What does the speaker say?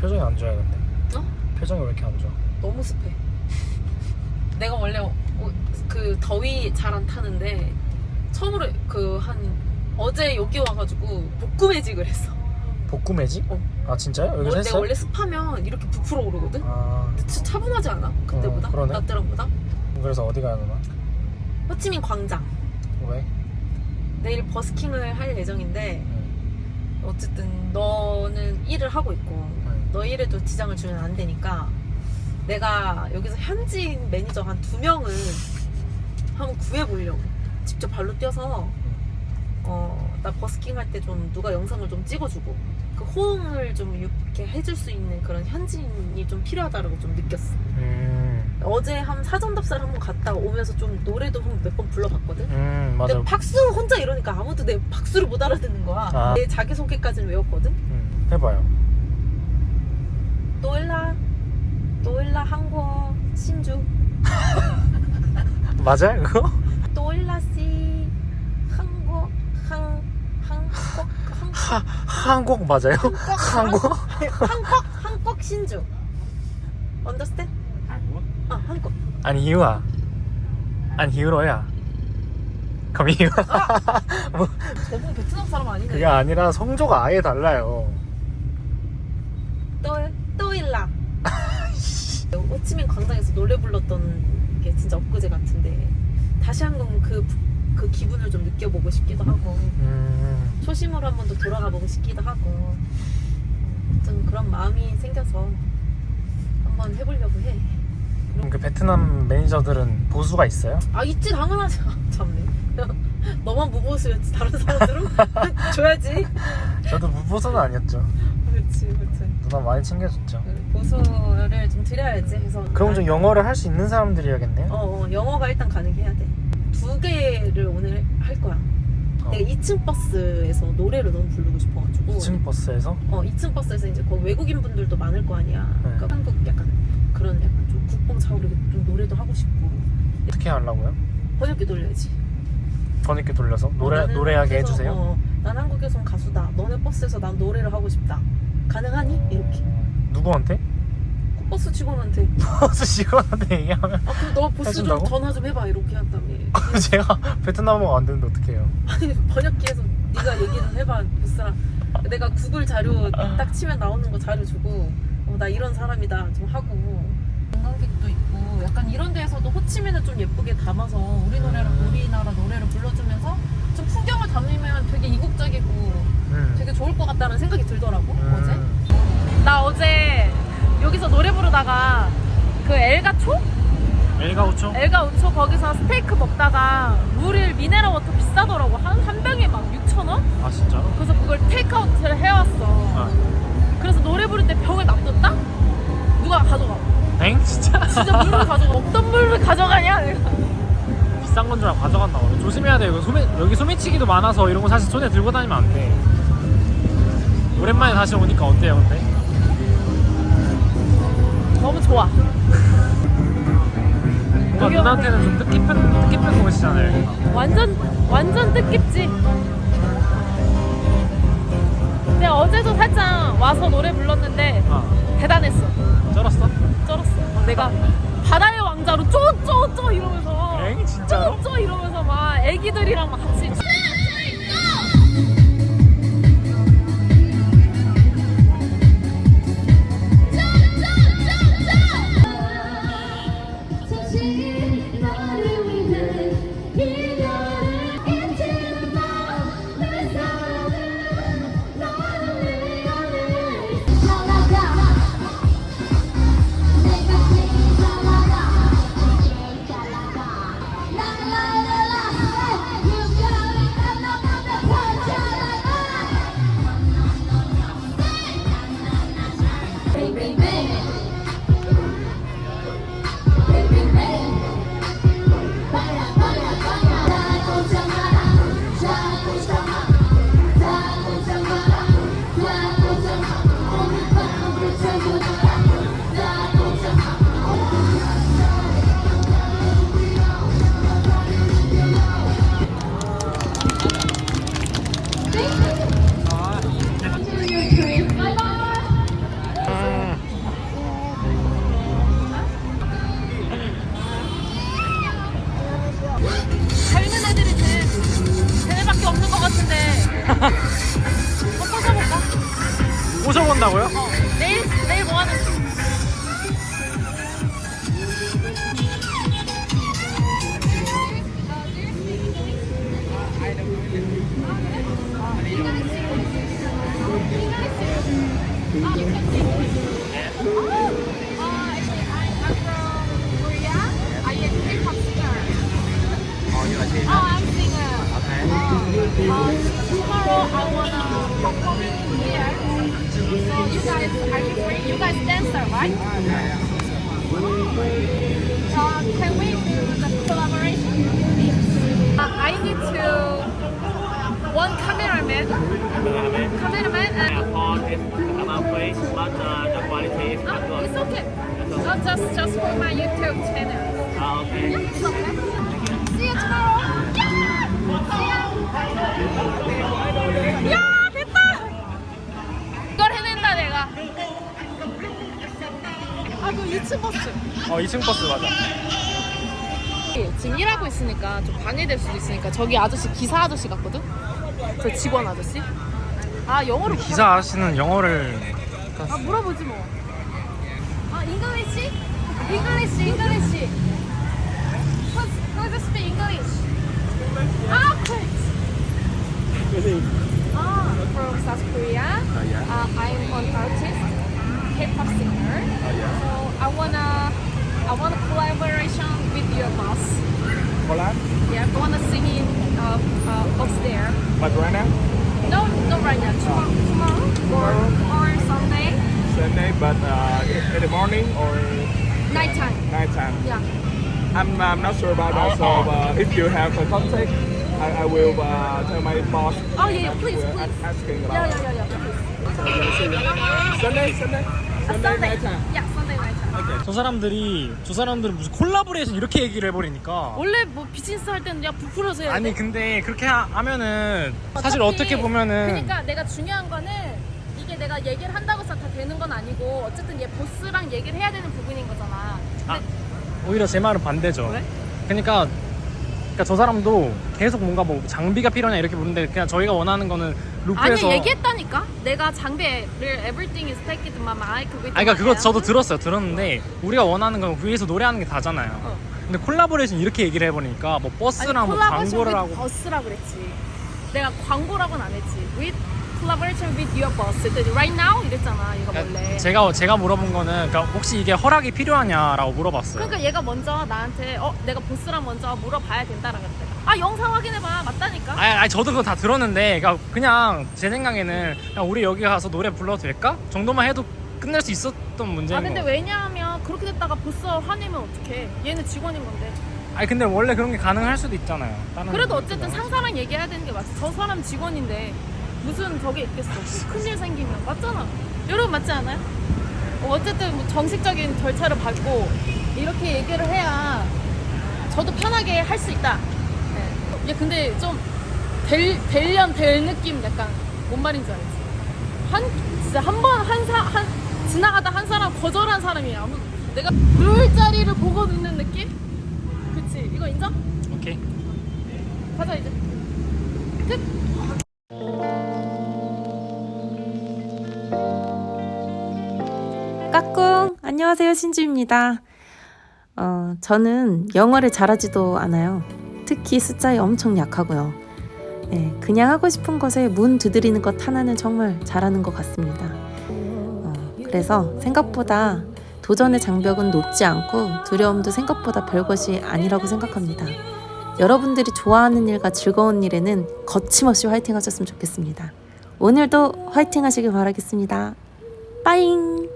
표정이 안 좋아요 근데 어? 표정이 왜 이렇게 안 좋아 너무 습해. 내가 원래 어, 그 더위 잘 안 타는데 처음으로 그 한 어제 여기 와가지고 복구 매직을 했어. 복구 매직? 어. 아 진짜요? 어, 여기서 내가 했어요? 원래 습하면 이렇게 부풀어 오르거든. 아 근데 진짜 차분하지 않아? 그때보다? 어, 그러네. 나 때랑보다? 그래서 어디 가야 되나? 호치민 광장. 왜? 내일 버스킹을 할 예정인데 응. 어쨌든 너는 일을 하고 있고 응. 너 일에도 지장을 주면 안 되니까 내가 여기서 현지인 매니저 한 두 명을 한번 구해보려고. 직접 발로 뛰어서 어, 나 버스킹 할 때 좀 누가 영상을 좀 찍어주고 그 호응을 좀 이렇게 해줄 수 있는 그런 현지인이 좀 필요하다고 좀 느꼈어. 음, 어제 한 사전 답사를 한번 갔다 오면서 좀 노래도 몇 번 불러봤거든? 음 맞아. 근데 박수 혼자 이러니까 아무도 내 박수를 못 알아듣는 거야. 아. 내 자기 소개까지는 외웠거든? 음, 해봐요 노엘라 노엘라 한국 신주 맞아요 그거? 노엘라 씨 한국 한 한국 한국 하, 한국 맞아요? 한국? 한국 한국 신주 understand? 한국? 아 한국 아니 이유야 아니 이유로야 그럼 이유 저분 베트남 사람 아니네 그게 아니라 성조가 아예 달라요 또 또일라 호치민 광장에서 노래 불렀던 게 진짜 엊그제 같은데 다시 한번 그, 그 기분을 좀 느껴보고 싶기도 하고 음, 초심으로 한 번 더 돌아가 보고 싶기도 하고 좀 그런 마음이 생겨서 한번 해보려고 해. 그럼 그 베트남 매니저들은 보수가 있어요? 아 있지 당연하지. 아, 참네. 너만 무보수였지 다른 사람들은 줘야지. 저도 무보수는 아니었죠 그렇지 그렇지. 누나 많이 챙겨줬죠 보수를 좀 드려야지 해서. 그럼 좀 영어를 할 수 있는 사람들이야겠네요 어, 어 영어가 일단 가능해야 돼. 두 개를 오늘 할 거야. 어. 내가 2층 버스에서 노래를 너무 부르고 싶어가지고. 2층 버스에서 어, 2층 버스에서 이제 거기 외국인 분들도 많을 거 아니야. 네. 그러니까 한국 약간 그런 약간 좀 국뽕 차오르게 좀 노래도 하고 싶고 어떻게 하려고요? 번역기 돌려야지. 번역기 돌려서 노래 어, 나는 노래하게 한국에서, 해주세요. 어, 난 한국에서 온 가수다. 너네 버스에서 난 노래를 하고 싶다. 가능하니? 이렇게. 누구한테? 버스 직원한테. 버스 직원한테 얘기하면 아, 그럼 너 버스 좀 해준다고? 전화 좀 해봐. 이렇게 한 다음에. 제가 베트남어가 안 되는데 어떡해요? 아니 번역기에서 네가 얘기 좀 해봐 보스랑 내가 구글 자료 딱 치면 나오는 거 자료 주고 어, 나 이런 사람이다 좀 하고 관광객도 있고 약간 이런 데에서도 호치민을 좀 예쁘게 담아서 우리 노래를 우리나라 노래를 불러주면서 좀 풍경을 담으면 되게 이국적이고 음. 되게 좋을 것 같다는 생각이 들더라고 음. 어제 나 어제 여기서 노래 부르다가 그 엘가초? 엘가 오초? 엘가 우초 거기서 스테이크 먹다가 물을 미네랄 워터 비싸더라고 한, 한 병에 막 6,000원? 아 진짜? 그래서 그걸 테이크아웃을 해왔어 아. 그래서 노래 부를 때 병을 놔뒀다? 누가 가져가 엥? 진짜? 진짜 물을 가져가 어떤 물을 가져가냐 내가 비싼 건 줄 알고 가져갔나 봐. 조심해야 돼. 이거 소매, 여기 소매치기도 많아서 이런 거 사실 손에 들고 다니면 안 돼. 오랜만에 다시 오니까 어때요, 근데? 너무 좋아 뭔가 여기 누나한테는 좀 뜻깊은, 뜻깊은 곳이잖아요. 완전 완전 뜻깊지 근데 어제도 살짝 와서 노래 불렀는데 아, 대단했어 쩔었어? 쩔었어 내가 바다의 왕자로 쪼쪼쪼 이러면서 엥? 진짜로? 쪼쪼 이러면서 막 애기들이랑 막 같이 tomorrow I wanna perform here. So you guys, are you free? You guys dancer, right? Uh, can we do the collaboration? Uh, I need to one cameraman, cameraman, and Airport is about free, but uh, the quality is not good. it's okay. Not just just for my YouTube channel. Ah, okay. It's okay. 야 됐다. 이걸 해낸다 내가. 아그 2층 버스. 어 2층 버스 맞아 지금 일하고 있으니까 좀 방해될 수도 있으니까 저기 아저씨 기사 아저씨 같거든? 저 직원 아저씨? 아 영어를 못 기사 아저씨는 영어를 아 물어보지 뭐. 아? English, English. Who's Collab? Yeah, I wanna sing in uh, uh, upstairs. Like right now? No, not right now. Tomorrow, tomorrow, or or Sunday, Sunday, but uh, in the morning or nighttime. nighttime? Yeah. I'm, I'm not sure about that, so uh, if you have a contact, I, I will uh, tell my boss. Oh yeah, yeah please, please. asking about yeah, yeah, yeah. yeah, Please. So we'll see you. Sunday, Sunday? Sunday Sunday. nighttime. Yeah. 저 사람들이 저 사람들은 무슨 콜라보레이션 이렇게 얘기를 해버리니까 원래 뭐 비즈니스 할 때는 야 부풀어서 해야 돼. 아니 근데 그렇게 하, 하면은 사실 어차피 어떻게 보면은 그러니까 내가 중요한 거는 이게 내가 얘기를 한다고 해서 다 되는 건 아니고 어쨌든 얘 보스랑 얘기를 해야 되는 부분인 거잖아. 아, 오히려 제 말은 반대죠. 왜? 그러니까 그러니까 저 사람도 계속 뭔가 뭐 장비가 필요하냐 이렇게 묻는데 그냥 저희가 원하는 거는 루프에서 아니 얘기했다니까. 내가 장비를 everything is taken to my mic with 아니 그러니까 그거. 저도 들었어요. 들었는데 우리가 원하는 건 위에서 노래하는 게 다잖아요. 어. 근데 콜라보레이션 이렇게 얘기를 해버리니까 뭐 버스랑 뭐 광고를 하고 버스라 그랬지. 내가 광고라고는 안 했지. With collaboration with your boss. 그랬더니 right now 이랬잖아. 얘가 원래. 그러니까 제가 제가 물어본 거는 그러니까 혹시 이게 허락이 필요하냐라고 물어봤어요. 그러니까 얘가 먼저 나한테 어 내가 보스랑 먼저 물어봐야 된다라고 그랬대. 아 영상 확인해봐. 맞다니까. 아니, 아니 저도 그거 다 들었는데 그러니까 그냥 제 생각에는 그냥 우리 여기 가서 노래 불러도 될까 정도만 해도 끝낼 수 있었던 문제인 아 근데 거. 왜냐하면 그렇게 됐다가 보스 화내면 어떡해. 얘는 직원인 건데. 아니 근데 원래 그런 게 가능할 수도 있잖아요. 다른 그래도 어쨌든. 상사랑 얘기해야 되는 게 맞지. 저 사람 직원인데 무슨 저게 있겠어. 큰일 생기면 맞잖아. 여러분 맞지 않아요? 어, 어쨌든 뭐 정식적인 절차를 밟고 이렇게 얘기를 해야 저도 편하게 할 수 있다. 네. 야, 근데 좀 될, 될련 될 느낌 약간 뭔 말인지 알지? 한 진짜 한 번 한 사 한 지나가다 한 사람 거절한 사람이 아무 내가 누울 자리를 보고 눕는 느낌? 그치 이거 인정? 오케이. 가자 이제 끝. 안녕하세요, 신주입니다. 어, 저는 영어를 잘하지도 않아요. 특히 숫자에 엄청 약하고요. 예, 그냥 하고 싶은 것에 문 두드리는 것 하나는 정말 잘하는 것 같습니다. 어, 그래서 생각보다 도전의 장벽은 높지 않고 두려움도 생각보다 별것이 아니라고 생각합니다. 여러분들이 좋아하는 일과 즐거운 일에는 거침없이 화이팅 하셨으면 좋겠습니다. 오늘도 화이팅 하시길 바라겠습니다. 빠잉!